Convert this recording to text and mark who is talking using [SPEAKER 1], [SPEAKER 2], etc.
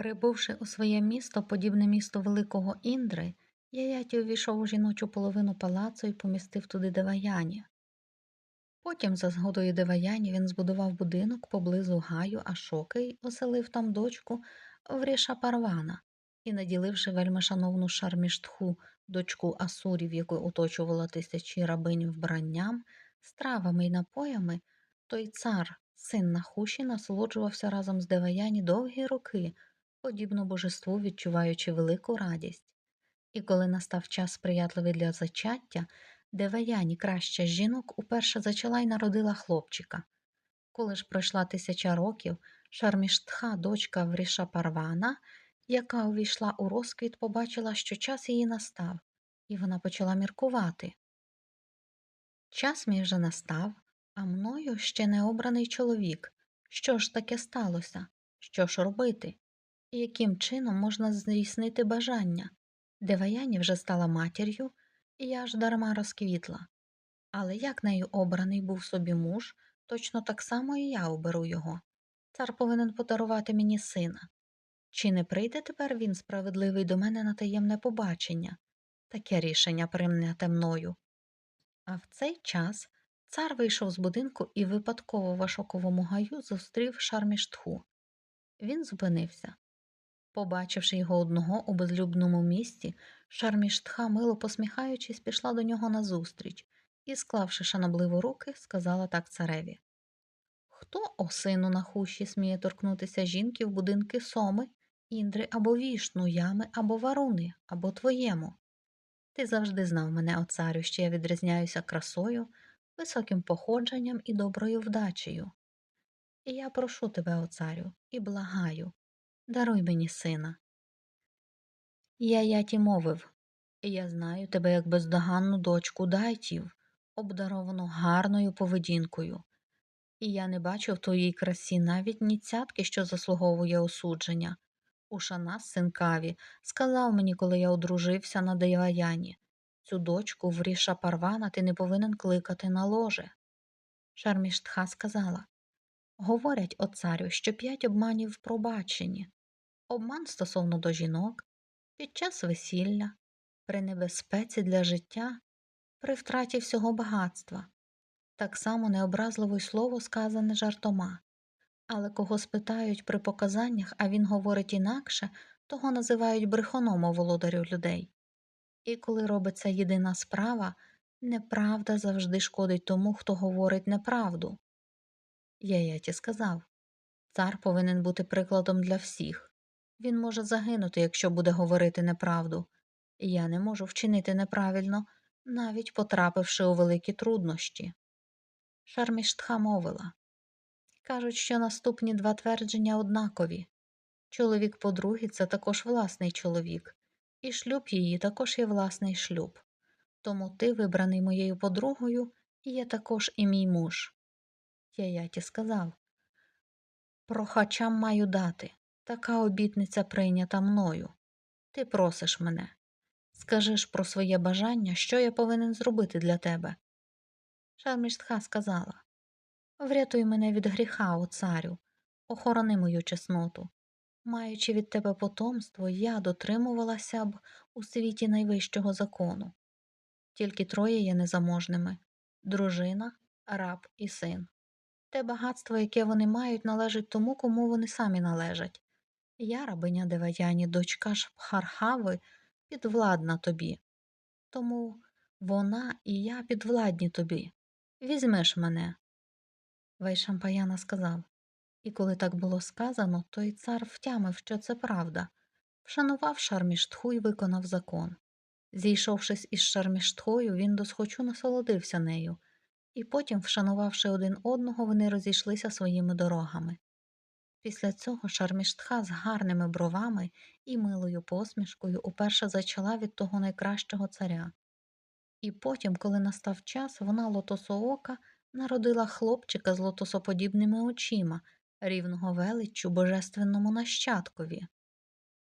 [SPEAKER 1] Прибувши у своє місто, подібне місту великого Індри, Яяті увійшов у жіночу половину палацу і помістив туди Деваяні. Потім, за згодою Деваяні, він збудував будинок поблизу Гаю Ашоки й оселив там дочку Вріша Парвана і, наділивши вельми шановну Шарміштху, дочку Асурів, яку оточувала тисячі рабинь вбранням, стравами й напоями, той цар, син Нахуші, насолоджувався разом з Деваяні довгі роки, подібно божеству, відчуваючи велику радість. І коли настав час сприятливий для зачаття, Деваяні, краща з жінок, уперше зачала й народила хлопчика. Коли ж пройшла тисяча років, Шарміштха, дочка Вріша Парвана, яка увійшла у розквіт, побачила, що час її настав, і вона почала міркувати. Час мій вже настав, а мною ще не обраний чоловік. Що ж таке сталося? Що ж робити? Яким чином можна здійснити бажання? Деваяні вже стала матір'ю, і я аж дарма розквітла. Але як нею обраний був собі муж, точно так само і я оберу його. Цар повинен подарувати мені сина. Чи не прийде тепер він справедливий до мене на таємне побачення? Таке рішення прийняте мною. А в цей час цар вийшов з будинку і випадково в Ашоковому гаю зустрів Шарміштху. Він зупинився. Побачивши його одного у безлюбному місті, Шарміштха, мило посміхаючись, пішла до нього назустріч і, склавши шанобливо руки, сказала так цареві Хто, о сину на хущі, сміє торкнутися жінки в будинки соми, індри або вішну, ями або варуни, або твоєму? Ти завжди знав мене, о царю, що я відрізняюся красою, високим походженням і доброю вдачею. І я прошу тебе, о царю, і благаю, даруй мені сина. Я яті мовив, я знаю тебе як бездоганну дочку дайтів, обдаровану гарною поведінкою, і я не бачу в твоїй красі навіть ні цятки, що заслуговує осудження. Ушанас, син Каві, сказав мені, коли я одружився на Деваяні, цю дочку Вріша Парвана ти не повинен кликати на ложе. Шарміштха сказала Говорять, о царю, що п'ять обманів пробачені обман стосовно до жінок, під час весілля, при небезпеці для життя, при втраті всього багатства, так само необразливо й слово сказане жартома. Але кого спитають при показаннях, а він говорить інакше, того називають брехоном у володарю людей. І коли робиться єдина справа, неправда завжди шкодить тому, хто говорить неправду. Яяті сказав цар повинен бути прикладом для всіх. Він може загинути, якщо буде говорити неправду. Я не можу вчинити неправильно, навіть потрапивши у великі труднощі. Шарміштха мовила кажуть, що наступні два твердження однакові чоловік по-друге, це також власний чоловік, і шлюб її також є власний шлюб. Тому ти, вибраний моєю подругою, є також і мій муж. Яяті сказав Прохачам маю дати. Така обітниця прийнята мною. Ти просиш мене. Скажи про своє бажання, що я повинен зробити для тебе. Шарміштха сказала Врятуй мене від гріха, о царю, охорони мою чесноту. Маючи від тебе потомство, я дотримувалася б у світі найвищого закону. Тільки троє є незаможними дружина, раб і син. Те багатство, яке вони мають, належить тому, кому вони самі належать. Я, рабиня Деваяні, дочка ж Хархави, підвладна тобі. Тому вона і я підвладні тобі. Візьмеш мене. Вайшампаяна сказав. І коли так було сказано, то й цар втямив, що це правда, вшанував Шарміштху і виконав закон. Зійшовшись із Шарміштхою, він досхочу насолодився нею, і потім, вшанувавши один одного, вони розійшлися своїми дорогами. Після цього Шарміштха з гарними бровами і милою посмішкою уперше зачала від того найкращого царя. І потім, коли настав час, вона лотосоока народила хлопчика з лотосоподібними очима, рівного величчю божественному нащадкові.